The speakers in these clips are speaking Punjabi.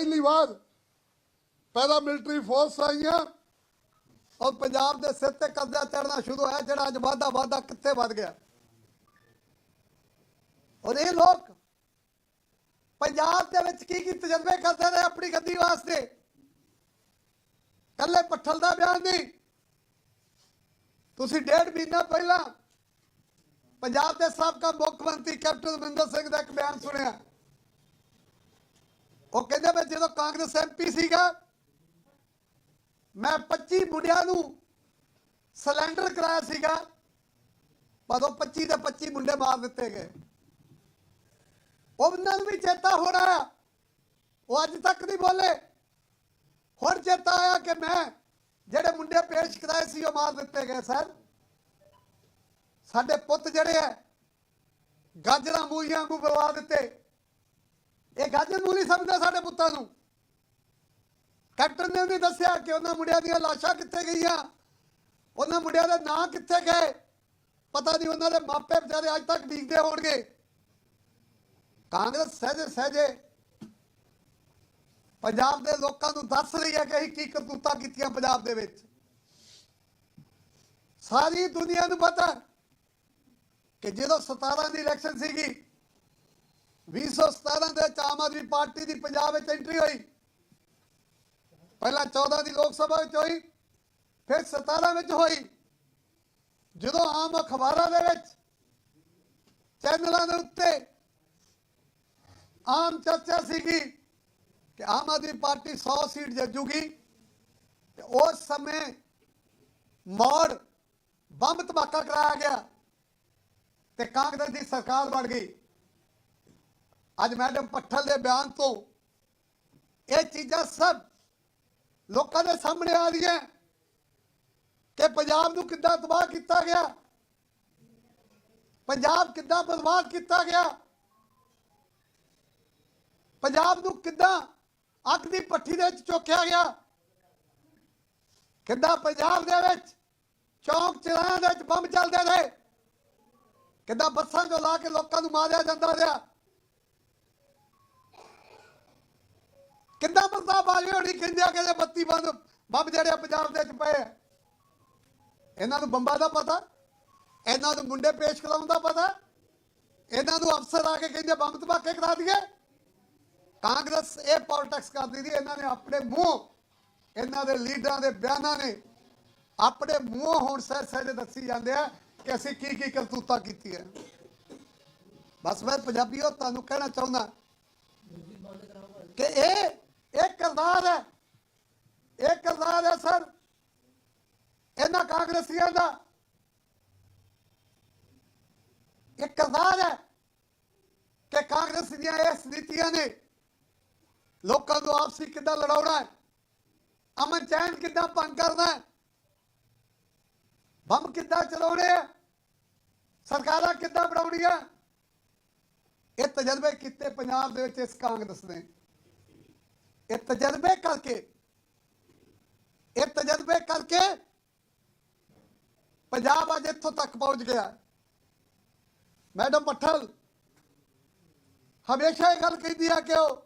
ਪਹਿਲੀ ਵਾਰ ਪੈਰਾ ਮਿਲਟਰੀ ਫੋਰਸ ਆਈਆਂ ਔਰ ਪੰਜਾਬ ਦੇ ਸਿਰ ਤੇ ਕਬਜ਼ਾ ਚੜਨਾ ਸ਼ੁਰੂ ਹੋਇਆ, ਜਿਹੜਾ ਅੱਜ ਵਾਧਾ ਵਾਧਾ ਕਿੱਥੇ ਵੱਧ ਗਿਆ। ਔਰ ਇਹ ਲੋਕ ਪੰਜਾਬ ਦੇ ਵਿੱਚ ਕੀ ਕੀ ਤਜਰਬੇ ਕਰਦੇ ਨੇ ਆਪਣੀ ਗੱਦੀ ਵਾਸਤੇ? ਕੱਲੇ ਪੱਠਲ ਦਾ ਬਿਆਨ ਨਹੀਂ। ਤੁਸੀਂ ਡੇਢ ਮਹੀਨਾ ਪਹਿਲਾਂ ਪੰਜਾਬ ਦੇ ਸਾਬਕਾ ਮੁੱਖ ਮੰਤਰੀ ਕੈਪਟਨ ਅਮਰਿੰਦਰ ਸਿੰਘ ਦਾ ਇੱਕ ਬਿਆਨ ਸੁਣਿਆ। ਉਹ ਕਹਿੰਦੇ ਮੈਂ ਜਦੋਂ ਕਾਂਗਰਸ ਐਮਪੀ ਸੀਗਾ, ਮੈਂ 25 ਮੁੰਡਿਆਂ ਨੂੰ ਸਿਲੰਡਰ ਕਰਾਇਆ ਸੀਗਾ, ਪਰ ਉਹ 25 ਦੇ 25 ਮੁੰਡੇ ਮਾਰ ਦਿੱਤੇ ਗਏ। ਉਹਨਾਂ ਨੂੰ ਵੀ ਚੇਤਾ ਹੋ ਰਿਹਾ, ਉਹ ਅੱਜ ਤੱਕ ਨਹੀਂ ਬੋਲੇ। ਹੁਣ ਚੇਤਾ ਆਇਆ ਕਿ ਮੈਂ ਜਿਹੜੇ ਮੁੰਡੇ ਪੇਸ਼ ਕਰਾਏ ਸੀ, ਉਹ ਮਾਰ ਦਿੱਤੇ ਗਏ, ਸਰ। ਸਾਡੇ ਪੁੱਤ ਜਿਹੜੇ ਆ, ਗਾਜਰਾਂ ਮੂਲੀਆਂ ਨੂੰ ਬਰਵਾ ਦਿੱਤੇ। ਇਹ ਗਾਜਰ ਮੂਲੀ ਸਮਝਦਾ ਸਾਡੇ ਪੁੱਤਾਂ ਨੂੰ। ਕੈਪਟਨ ਨੇ ਵੀ ਦੱਸਿਆ ਕਿ ਉਹਨਾਂ ਮੁੰਡਿਆਂ ਦੀਆਂ ਲਾਸ਼ਾਂ ਕਿੱਥੇ ਗਈਆਂ? ਉਹਨਾਂ ਮੁੰਡਿਆਂ ਦੇ ਨਾਂ ਕਿੱਥੇ ਗਏ? ਪਤਾ ਨਹੀਂ ਉਹਨਾਂ ਦੇ ਮਾਪੇ ਵਿਚਾਰੇ ਅੱਜ ਤੱਕ ਡੀਕਦੇ ਹੋਣਗੇ। ਕਾਂਗਰਸ ਸਹਿਜੇ ਸਹਿਜੇ ਪੰਜਾਬ ਦੇ ਲੋਕਾਂ ਨੂੰ ਦੱਸ ਰਹੀ ਹੈ ਕਿ ਅਸੀਂ ਕੀ ਕਰਤੂਤਾਂ ਕੀਤੀਆਂ ਪੰਜਾਬ ਦੇ ਵਿੱਚ। ਸਾਰੀ ਦੁਨੀਆ ਨੂੰ ਪਤਾ ਕਿ ਜਦੋਂ 17 ਦੀ ਇਲੈਕਸ਼ਨ ਸੀਗੀ 2017 ਦੇ ਵਿੱਚ ਆਮ ਆਦਮੀ ਪਾਰਟੀ ਦੀ ਪੰਜਾਬ ਵਿੱਚ ਐਂਟਰੀ ਹੋਈ। ਪਹਿਲਾਂ 14 ਦੀ ਲੋਕ ਸਭਾ ਵਿੱਚ ਹੋਈ, ਫਿਰ 17 ਵਿੱਚ ਹੋਈ। ਜਦੋਂ ਆਮ ਅਖਬਾਰਾਂ ਦੇ ਵਿੱਚ ਚੈਨਲਾਂ ਦੇ ਉੱਤੇ ਆਮ ਚਰਚਾ ਸੀਗੀ ਕਿ ਆਮ ਆਦਮੀ ਪਾਰਟੀ 100 ਸੀਟ ਜਿੱਤੂਗੀ ਤੇ ਉਸ ਸਮੇਂ ਮੌੜ ਬੰਬ ਧਮਾਕਾ ਕਰਾਇਆ ਗਿਆ ਤੇ ਕਾਂਗਰਸ ਦੀ ਸਰਕਾਰ ਬਣ ਗਈ। ਅੱਜ ਮੈਡਮ ਪੱਠਲ ਦੇ ਬਿਆਨ ਤੋਂ, ਇਹ ਚੀਜ਼ਾਂ ਸਭ ਲੋਕਾਂ ਦੇ ਸਾਹਮਣੇ ਆ ਰਹੀਆਂ। ਕਿ ਪੰਜਾਬ ਨੂੰ ਕਿੱਦਾਂ ਤਬਾਹ ਕੀਤਾ ਗਿਆ? ਪੰਜਾਬ ਕਿੱਦਾਂ ਬਰਬਾਦ ਕੀਤਾ ਗਿਆ? ਪੰਜਾਬ ਨੂੰ ਕਿੱਦਾਂ ਅੱਗ ਦੀ ਪੱਠੀ ਦੇ ਵਿੱਚ ਚੋਕਿਆ ਗਿਆ? ਕਿੱਦਾਂ ਪੰਜਾਬ ਦੇ ਵਿੱਚ ਚੌਂਕ ਚਿਰਾਇਆਂ ਦੇ ਵਿੱਚ ਬੰਬ ਚੱਲਦੇ ਰਹੇ? ਕਿੱਦਾਂ ਬੱਸਾਂ ਚੋਂ ਲਾ ਕੇ ਲੋਕਾਂ ਨੂੰ ਮਾਰਿਆ ਜਾਂਦਾ ਰਿਹਾ? ਕਿੱਦਾਂ ਬੰਦਾ ਬਾਜੀ ਹੋਣੀ ਕਹਿੰਦੇ ਆ ਕਿ ਬੱਤੀ ਬੰਦ? ਬੰਬ ਜਿਹੜੇ ਪੰਜਾਬ ਦੇ ਵਿੱਚ ਪਏ ਇਹਨਾਂ ਨੂੰ ਬੰਬਾਂ ਦਾ ਪਤਾ, ਇਹਨਾਂ ਨੂੰ ਮੁੰਡੇ ਪੇਸ਼ ਕਰਾਉਣ ਦਾ ਪਤਾ, ਇਹਨਾਂ ਨੂੰ ਅਫਸਰ ਆ ਕੇ ਕਹਿੰਦੇ ਬੰਬ ਧਮਾਕੇ ਕਰਾ ਦਈਏ। ਕਾਂਗਰਸ ਇਹ ਪੋਲਿਟਿਕਸ ਕਰਦੀ ਸੀ, ਇਹਨਾਂ ਨੇ ਆਪਣੇ ਮੂੰਹ, ਇਹਨਾਂ ਦੇ ਲੀਡਰਾਂ ਦੇ ਬਿਆਨਾਂ ਨੇ ਆਪਣੇ ਮੂੰਹ ਹੁਣ ਸਹਿ ਸਹਿਜ ਦੱਸੀ ਜਾਂਦੇ ਆ ਕਿ ਅਸੀਂ ਕੀ ਕੀ ਕਰਤੂਤਾਂ ਹੈ ਬਸ ਮੈਂ ਪੰਜਾਬੀਓ ਤੁਹਾਨੂੰ ਕਹਿਣਾ ਚਾਹੁੰਦਾ ਕਿ ਇਹ ਇਹ ਕਿਰਦਾਰ ਹੈ ਇਹ ਕਿਰਦਾਰ ਹੈ ਸਰ, ਇਹਨਾਂ ਕਾਂਗਰਸੀਆਂ ਦਾ। ਇਹ ਕਿਰਦਾਰ ਹੈ ਕਿ ਕਾਂਗਰਸ ਦੀਆਂ ਇਸ ਨੀਤੀਆਂ ਨੇ ਲੋਕਾਂ ਨੂੰ ਆਪਸੀ ਕਿੱਦਾਂ ਲੜਾਉਣਾ ਹੈ, ਅਮਨ ਚੈਨ ਕਿੱਦਾਂ ਭੰਗ ਕਰਨਾ ਹੈ, ਬੰਬ ਕਿੱਦਾਂ ਚਲਾਉਣੇ ਆ ਸਰਕਾਰਾਂ ਕਿੱਦਾਂ ਬਣਾਉਣੀਆਂ। ਇਹ ਤਜਰਬੇ ਕੀਤੇ ਪੰਜਾਬ ਦੇ ਵਿੱਚ ਇਸ ਕਾਂਗਰਸ ਨੇ। ਇਹ ਤਜਰਬੇ ਕਰਕੇ ਇਹ ਤਜਰਬੇ ਕਰਕੇ ਪੰਜਾਬ ਅੱਜ ਇੱਥੋਂ ਤੱਕ ਪਹੁੰਚ ਗਿਆ। ਮੈਡਮ ਪੱਠਲ, ਹਮੇਸ਼ਾ ਇਹ ਗੱਲ ਕਹਿੰਦੀ ਆ ਕਿ ਉਹ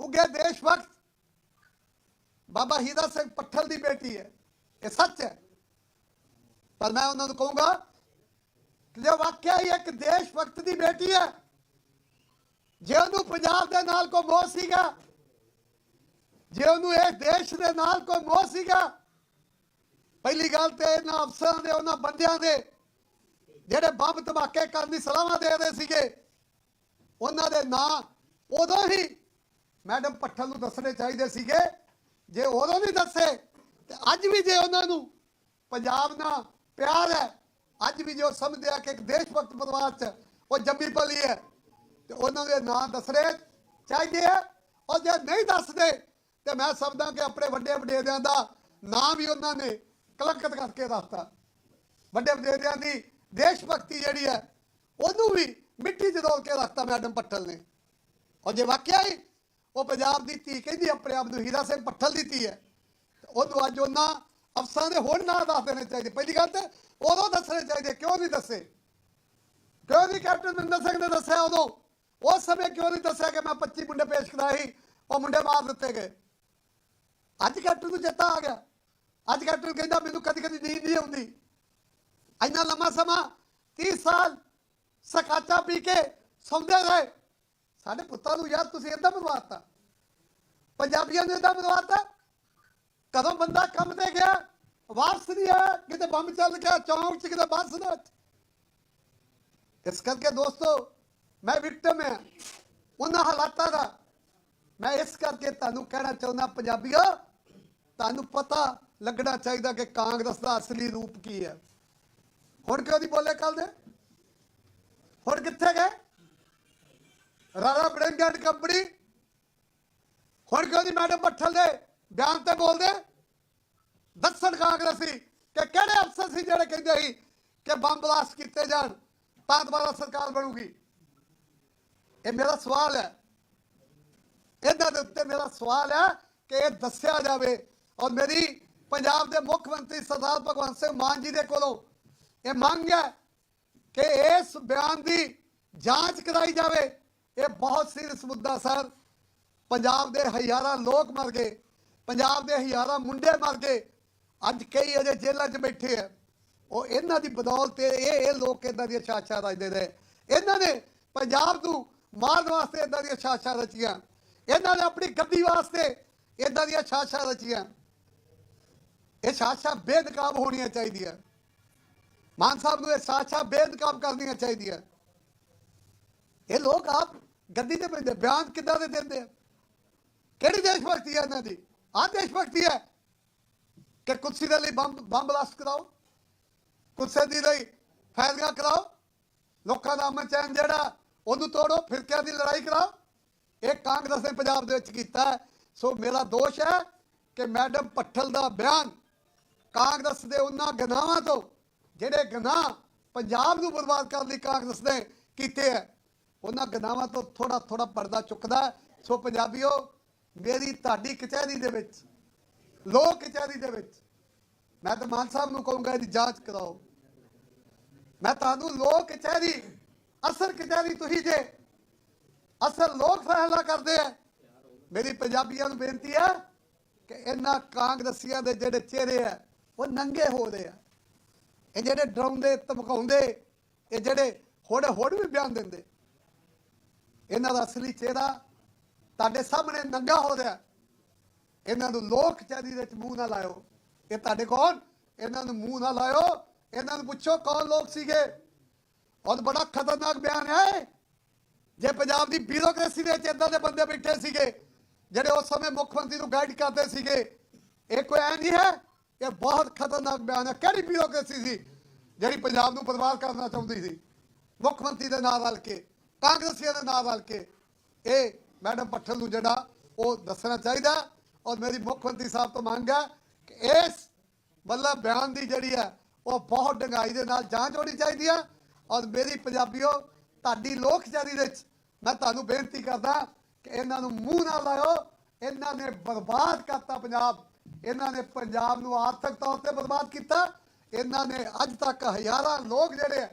ਉਗੇ ਦੇਸ਼ ਭਗਤ ਬਾਬਾ ਹੀਰਾ ਸਿੰਘ ਪੱਠਲ ਦੀ ਬੇਟੀ ਹੈ। ਇਹ ਸੱਚ ਹੈ। ਪਰ ਮੈਂ ਉਹਨਾਂ ਨੂੰ ਕਹੂੰਗਾ ਕਿ ਜੇ ਵਾਕਿਆ ਹੀ ਇੱਕ ਦੇਸ਼ ਭਗਤ ਦੀ ਬੇਟੀ ਹੈ। ਜੇ ਉਹਨੂੰ ਪੰਜਾਬ ਦੇ ਨਾਲ ਕੋਈ ਮੋਹ ਸੀਗਾ ਜੇ ਉਹਨੂੰ ਇਹ ਦੇਸ਼ ਦੇ ਨਾਲ ਕੋਈ ਮੋਹ ਸੀਗਾ, ਪਹਿਲੀ ਗੱਲ ਤੇ ਇਹਨਾਂ ਅਫਸਰਾਂ ਦੇ, ਉਹਨਾਂ ਬੰਦਿਆਂ ਦੇ ਜਿਹੜੇ ਬੰਬ ਧਮਾਕੇ ਕਰਨ ਦੀ ਸਲਾਹਾਂ ਦੇ ਰਹੇ ਸੀਗੇ, ਉਹਨਾਂ ਦੇ ਨਾਂ ਉਦੋਂ ਹੀ ਮੈਡਮ ਪੱਠਲ ਨੂੰ ਦੱਸਣੇ ਚਾਹੀਦੇ ਸੀਗੇ। ਜੇ ਉਦੋਂ ਨਹੀਂ ਦੱਸੇ, ਤੇ ਅੱਜ ਵੀ ਜੇ ਉਹਨਾਂ ਨੂੰ ਪੰਜਾਬ ਨਾਲ ਪਿਆਰ ਹੈ, ਅੱਜ ਵੀ ਜੋ ਸਮਝਦੇ ਆ ਕਿ ਇੱਕ ਦੇਸ਼ ਭਗਤ ਪਰਿਵਾਰ ਚ ਉਹ ਜੰਮੀ ਪਲੀ ਹੈ, ਤੇ ਉਹਨਾਂ ਦੇ ਨਾਂ ਦੱਸਣੇ ਚਾਹੀਦੇ ਆ। ਔਰ ਜੇ ਨਹੀਂ ਦੱਸਦੇ ਤੇ ਮੈਂ ਸਮਝਦਾ ਕਿ ਆਪਣੇ ਵੱਡੇ ਵਡੇਰਿਆਂ ਦਾ ਨਾਂ ਵੀ ਉਹਨਾਂ ਨੇ ਕਲੰਕਿਤ ਕਰਕੇ ਦੱਸਤਾ। ਵੱਡੇ ਵਡੇਰਿਆਂ ਦੀ ਦੇਸ਼ ਭਗਤੀ ਜਿਹੜੀ ਹੈ, ਉਹਨੂੰ ਵੀ ਮਿੱਟੀ ਜਦੋਲ ਕੇ ਰੱਖਤਾ ਮੈਡਮ ਪੱਟਲ ਨੇ। ਔਰ ਜੇ ਵਾਕਿਆ ਹੀ ਉਹ ਪੰਜਾਬ ਦੀ ਧੀ ਕਹਿੰਦੀ, ਆਪਣੇ ਆਪ ਨੂੰ ਹੀਰਾ ਸਿੰਘ ਪੱਠਲ ਦੀ ਧੀ ਹੈ ਉਹਨੂੰ ਅੱਜ ਉਹਨਾਂ ਅਫਸਰਾਂ ਦੇ ਹੋਰ ਨਾਂ ਦੱਸ ਦੇਣੇ ਚਾਹੀਦੇ। ਪਹਿਲੀ ਗੱਲ ਤੇ ਉਦੋਂ ਦੱਸਣੇ ਚਾਹੀਦੇ, ਕਿਉਂ ਨਹੀਂ ਦੱਸੇ? ਕਿਉਂ ਨਹੀਂ ਕੈਪਟਨ ਮਨਿੰਦਰ ਸਿੰਘ ਨੇ ਦੱਸਿਆ ਉਦੋਂ? ਉਸ ਸਮੇਂ ਕਿਉਂ ਨਹੀਂ ਦੱਸਿਆ ਕਿ ਮੈਂ 25 ਮੁੰਡੇ ਪੇਸ਼ ਕਰਾਏ ਉਹ ਮੁੰਡੇ ਮਾਰ ਦਿੱਤੇ ਗਏ। ਅੱਜ ਕੈਪਟਨ ਨੂੰ ਚੇਤਾ ਆ ਗਿਆ। ਅੱਜ ਕੈਪਟਨ ਕਹਿੰਦਾ, ਮੈਨੂੰ ਕਦੀ ਕਦੀ ਨੀਂਦ ਨਹੀਂ ਆਉਂਦੀ। ਇੰਨਾ ਲੰਮਾ ਸਮਾਂ 30 ਸਾਲ ਸਕਾਚਾ ਪੀ ਕੇ ਸੌਂਦੇ ਰਹੇ। ਸਾਡੇ ਪੁੱਤਾਂ ਨੂੰ ਯਾਰ ਤੁਸੀਂ ਏਦਾਂ ਮਰਵਾਤਾ ਪੰਜਾਬੀਆਂ ਨੇ ਏਦਾਂ ਮਰਵਾਤਾ ਕਦੋਂ ਬੰਦਾ ਕੰਮ ਤੇ ਗਿਆ, ਵਾਪਸ ਨਹੀਂ ਆਇਆ, ਕਿਤੇ ਬੰਬ ਚੱਲ ਗਿਆ, ਚੌਂਕ 'ਚ, ਕਿਤੇ ਬੱਸ ਨਾ ਇਸ ਕਰਕੇ ਦੋਸਤੋ, ਮੈਂ ਵਿਕਟਮ ਹਾਂ। ਉਹਨਾਂ ਹਾਲਾਤਾਂ ਦਾ ਮੈਂ ਇਸ ਕਰਕੇ ਤੁਹਾਨੂੰ ਕਹਿਣਾ ਚਾਹੁੰਦਾ, ਪੰਜਾਬੀਓ, ਤੁਹਾਨੂੰ ਪਤਾ ਲੱਗਣਾ ਚਾਹੀਦਾ ਕਿ ਕਾਂਗਰਸ ਦਾ ਅਸਲੀ ਰੂਪ ਕੀ ਹੈ। ਹੁਣ ਕਿਉਂ ਨਹੀਂ ਬੋਲੇ ਕੱਲ ਦੇ? ਹੁਣ ਕਿੱਥੇ ਗਏ? Rana bring and company. ਹੁਣ ਕਿਉਂ ਨਹੀਂ ਮੈਡਮ ਪੱਠਲ ਦੇ ਬਿਆਨ ਤੇ ਬੋਲਦੇ? ਦੱਸਣ ਕਾਂਗਰਸੀ ਕਿ ਕਿਹੜੇ ਅਫਸਰ ਸੀ ਜਿਹੜੇ ਕਹਿੰਦੇ ਸੀ ਕਿ ਬੰਬ ਬਲਾਸਟ ਕੀਤੇ ਜਾਣ, ਤਾਂ ਦੁਬਾਰਾ ਸਰਕਾਰ ਬਣੂਗੀ? ਇਹ ਮੇਰਾ ਸਵਾਲ ਹੈ। ਇਹਨਾਂ ਦੇ ਉੱਤੇ ਮੇਰਾ ਸਵਾਲ ਹੈ ਕਿ ਇਹ ਦੱਸਿਆ ਜਾਵੇ। ਔਰ ਮੇਰੀ ਪੰਜਾਬ ਦੇ ਮੁੱਖ ਮੰਤਰੀ ਸਰਦਾਰ ਭਗਵੰਤ ਸਿੰਘ ਮਾਨ ਜੀ ਦੇ ਕੋਲੋਂ ਇਹ ਮੰਗ ਹੈ ਕਿ ਇਸ ਬਿਆਨ ਦੀ ਜਾਂਚ ਕਰਾਈ ਜਾਵੇ। ਇਹ ਬਹੁਤ ਸੀਰੀਅਸ ਮੁੱਦਾ ਸਰ। ਪੰਜਾਬ ਦੇ ਹਜ਼ਾਰਾਂ ਲੋਕ ਮਰ ਗਏ। ਪੰਜਾਬ ਦੇ ਹਜ਼ਾਰਾਂ ਮੁੰਡੇ ਮਰ ਗਏ। ਅੱਜ ਕਈ ਅਜੇ ਜੇਲ੍ਹਾਂ 'ਚ ਬੈਠੇ ਆ। ਉਹ ਇਹਨਾਂ ਦੀ ਬਦੌਲਤ ਇਹ ਇਹ ਲੋਕ ਇਦਾਂ ਦੀਆਂ ਛਾਛਾ ਰਚਦੇ ਰਹੇ ਇਹਨਾਂ ਨੇ ਪੰਜਾਬ ਨੂੰ ਮਾਰਨ ਵਾਸਤੇ ਇਦਾਂ ਦੀਆਂ ਛਾਛਾ ਰਚੀਆਂ। ਇਹਨਾਂ ਨੇ ਆਪਣੀ ਗੱਦੀ ਵਾਸਤੇ ਇਦਾਂ ਦੀਆਂ ਛਾਛਾ ਰਚੀਆਂ। ਇਹ ਛਾਛਾ ਬੇਨਕਾਬ ਹੋਣੀਆਂ ਚਾਹੀਦੀਆਂ। ਮਾਨ ਸਾਹਿਬ ਨੂੰ ਇਹ ਛਾਛਾ ਬੇਨਕਾਬ ਕਰਨੀਆਂ ਚਾਹੀਦੀਆਂ। ਇਹ ਲੋਕ ਆਪ ਗੱਦੀ ਤੇ ਬੈਠੇ ਬਿਆਨ ਕਿੱਦਾਂ ਦੇ ਦਿੰਦੇ ਆ? ਕਿਹੜੀ ਦੇਸ਼ ਭਗਤੀ ਹੈ ਇਹਨਾਂ ਦੀ? ਆਹ ਦੇਸ਼ ਭਗਤੀ ਹੈ ਕਿ ਕੁਰਸੀ ਦੇ ਲਈ ਬੰਬ ਬੰਬ ਬਲਾਸਟ ਕਰਾਓ, ਕੁਰਸੀ ਦੇ ਲਈ ਫੈਸਲਾ ਕਰਾਓ, ਲੋਕਾਂ ਦਾ ਅਮਨ ਚੈਨ ਜਿਹੜਾ, ਉਹਨੂੰ ਤੋੜੋ, ਫਿਰਕਿਆਂ ਦੀ ਲੜਾਈ ਕਰਾਓ। ਇਹ ਕਾਂਗਰਸ ਨੇ ਪੰਜਾਬ ਦੇ ਵਿੱਚ ਕੀਤਾ ਹੈ। ਸੋ ਮੇਰਾ ਦੋਸ਼ ਹੈ ਕਿ ਮੈਡਮ ਪੱਠਲ ਦਾ ਬਿਆਨ ਕਾਂਗਰਸ ਦੇ ਉਹਨਾਂ ਗਨਾਹਾਂ ਤੋਂ, ਜਿਹੜੇ ਗਨਾਹ ਪੰਜਾਬ ਨੂੰ ਬਰਬਾਦ ਕਰਨ ਲਈ ਕਾਂਗਰਸ ਨੇ ਕੀਤੇ ਹੈ, ਉਹਨਾਂ ਗਨਾਹਾਂ ਤੋਂ ਥੋੜਾ ਥੋੜਾ ਪਰਦਾ ਚੁੱਕਦਾ ਹੈ। ਸੋ ਪੰਜਾਬੀਓ, ਮੇਰੀ ਤੁਹਾਡੀ ਕਚਹਿਰੀ ਦੇ ਵਿੱਚ, ਲੋਕ ਕਚਹਿਰੀ ਦੇ ਵਿੱਚ, ਮੈਂ ਤਾਂ ਮਾਨ ਸਾਹਿਬ ਨੂੰ ਕਹੂੰਗਾ ਇਹਦੀ ਜਾਂਚ ਕਰਾਓ ਮੈਂ ਤੁਹਾਨੂੰ ਲੋਕ ਕਚਹਿਰੀ, ਅਸਰ ਕਚਹਿਰੀ ਤੁਸੀਂ ਜੇ ਅਸਲ ਲੋਕ ਫੈਸਲਾ ਕਰਦੇ ਆ। ਮੇਰੀ ਪੰਜਾਬੀਆਂ ਨੂੰ ਬੇਨਤੀ ਹੈ ਕਿ ਇਹਨਾਂ ਕਾਂਗਰਸੀਆਂ ਦੇ ਜਿਹੜੇ ਚਿਹਰੇ ਆ, ਉਹ ਨੰਗੇ ਹੋ ਰਹੇ ਆ। ਇਹ ਜਿਹੜੇ ਡਰਾਉਂਦੇ, ਧਮਕਾਉਂਦੇ, ਇਹ ਜਿਹੜੇ ਹੋੜੇ ਹੋੜ ਵੀ ਬਿਆਨ ਦਿੰਦੇ। ਇਹਨਾਂ ਦਾ ਅਸਲੀ ਚਿਹਰਾ ਤੁਹਾਡੇ ਸਾਹਮਣੇ ਨੰਗਾ ਹੋ ਰਿਹਾ ਇਹਨਾਂ ਨੂੰ ਲੋਕ ਕਚਹਿਰੀ ਦੇ ਵਿੱਚ ਮੂੰਹ ਨਾ ਲਾਇਓ। ਇਹ ਤੁਹਾਡੇ ਕੌਣ? ਇਹਨਾਂ ਨੂੰ ਮੂੰਹ ਨਾ ਲਾਇਓ। ਇਹਨਾਂ ਨੂੰ ਪੁੱਛੋ ਕੌਣ ਲੋਕ ਸੀਗੇ? ਔਰ ਬੜਾ ਖਤਰਨਾਕ ਬਿਆਨ ਹੈ। ਜੇ ਪੰਜਾਬ ਦੀ ਬਿਊਰੋਕ੍ਰੇਸੀ ਦੇ ਵਿੱਚ ਇਦਾਂ ਦੇ ਬੰਦੇ ਬੈਠੇ ਸੀਗੇ, ਜਿਹੜੇ ਉਸ ਸਮੇਂ ਮੁੱਖ ਮੰਤਰੀ ਨੂੰ ਗਾਈਡ ਕਰਦੇ ਸੀਗੇ, ਇਹ ਕੋਈ ਐ ਨਹੀਂ ਹੈ ਇਹ ਬਹੁਤ ਖਤਰਨਾਕ ਬਿਆਨ ਹੈ। ਕਿਹੜੀ ਬਿਊਰੋਕ੍ਰੇਸੀ ਸੀ ਜਿਹੜੀ ਪੰਜਾਬ ਨੂੰ ਬਰਬਾਦ ਕਰਨਾ ਚਾਹੁੰਦੀ ਸੀ? ਮੁੱਖ ਮੰਤਰੀ ਦੇ ਨਾਲ ਰਲ ਕੇ, ਕਾਂਗਰਸੀਆਂ ਦੇ ਨਾਲ ਰਲ ਕੇ, ਇਹ ਮੈਡਮ ਪੱਠਲ ਨੂੰ ਜਿਹੜਾ ਉਹ ਦੱਸਣਾ ਚਾਹੀਦਾ ਔਰ ਮੇਰੀ ਮੁੱਖ ਮੰਤਰੀ ਸਾਹਿਬ ਤੋਂ ਮੰਗ ਹੈ ਕਿ ਇਸ ਮਤਲਬ ਬਿਆਨ ਦੀ ਜਿਹੜੀ ਹੈ, ਉਹ ਬਹੁਤ ਡੰਗਾਈ ਦੇ ਨਾਲ ਜਾਂਚ ਹੋਣੀ ਚਾਹੀਦੀ ਹੈ ਔਰ ਮੇਰੀ ਪੰਜਾਬੀਓ ਤੁਹਾਡੀ ਲੋਕ ਜਾਰੀ ਵਿੱਚ ਮੈਂ ਤੁਹਾਨੂੰ ਬੇਨਤੀ ਕਰਦਾ ਕਿ ਇਹਨਾਂ ਨੂੰ ਮੂੰਹ ਨਾ ਲਾਇਓ ਇਹਨਾਂ ਨੇ ਬਰਬਾਦ ਕਰਤਾ ਪੰਜਾਬ ਇਹਨਾਂ ਨੇ ਪੰਜਾਬ ਨੂੰ ਆਰਥਿਕ ਤੌਰ ਤੇ ਬਰਬਾਦ ਕੀਤਾ ਇਹਨਾਂ ਨੇ ਅੱਜ ਤੱਕ ਹਜ਼ਾਰਾਂ ਲੋਕ ਜਿਹੜੇ ਆ,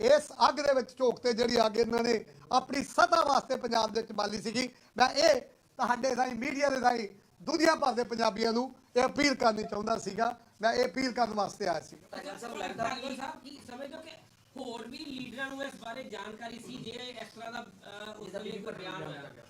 ਇਸ ਅੱਗ ਦੇ ਵਿੱਚ ਝੋਕਤੇ ਜਿਹੜੀ ਅੱਗ ਇਹਨਾਂ ਨੇ ਆਪਣੀ ਸਤਾ ਵਾਸਤੇ ਪੰਜਾਬ ਦੇ ਵਿੱਚ ਬਾਲੀ ਸੀਗੀ। ਮੈਂ ਇਹ ਤੁਹਾਡੇ ਰਾਹੀਂ ਮੀਡੀਆ ਦੇ ਰਾਹੀਂ ਦੁਨੀਆ ਭਰ ਦੇ ਪੰਜਾਬੀਆਂ ਨੂੰ ਇਹ ਅਪੀਲ ਕਰਨੀ ਚਾਹੁੰਦਾ ਸੀਗਾ। ਮੈਂ ਇਹ ਅਪੀਲ ਕਰਨ ਵਾਸਤੇ ਆਇਆ ਸੀ। ਹੋਰ ਵੀ ਲੀਡਰਾਂ ਨੂੰ ਇਸ ਬਾਰੇ ਜਾਣਕਾਰੀ ਸੀ ਜੇ ਇਸ ਤਰ੍ਹਾਂ ਦਾ ਉਸ ਦੇ ਲਈ ਬਿਆਨ ਹੋਇਆ।